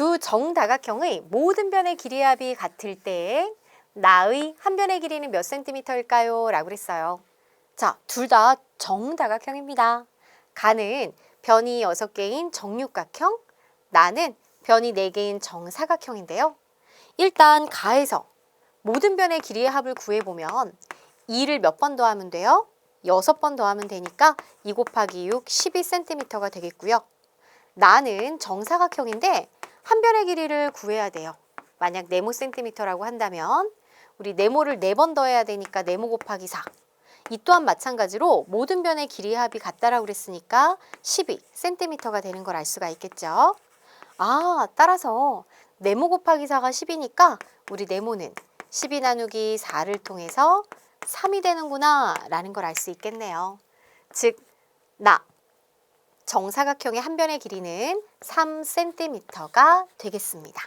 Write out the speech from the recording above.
두 정다각형의 모든 변의 길이의 합이 같을 때 나의 한 변의 길이는 몇 센티미터일까요? 라고 그랬어요. 자, 둘 다 정다각형입니다. 가는 변이 6개인 정육각형, 나는 변이 4개인 정사각형인데요. 일단 가에서 모든 변의 길이의 합을 구해보면 2를 몇 번 더하면 돼요? 6번 더하면 되니까 2 곱하기 6, 12cm가 되겠고요. 나는 정사각형인데 한 변의 길이를 구해야 돼요. 만약 네모 센티미터라고 한다면 우리 네모를 4번 더해야 되니까 네모 곱하기 4. 이 또한 마찬가지로 모든 변의 길이의 합이 같다라고 그랬으니까 12cm가 되는 걸 알 수가 있겠죠. 아, 따라서 네모 곱하기 4가 10이니까 우리 네모는 12 나누기 4를 통해서 3이 되는구나 라는 걸 알 수 있겠네요. 즉, 나 정사각형의 한 변의 길이는 3cm가 되겠습니다.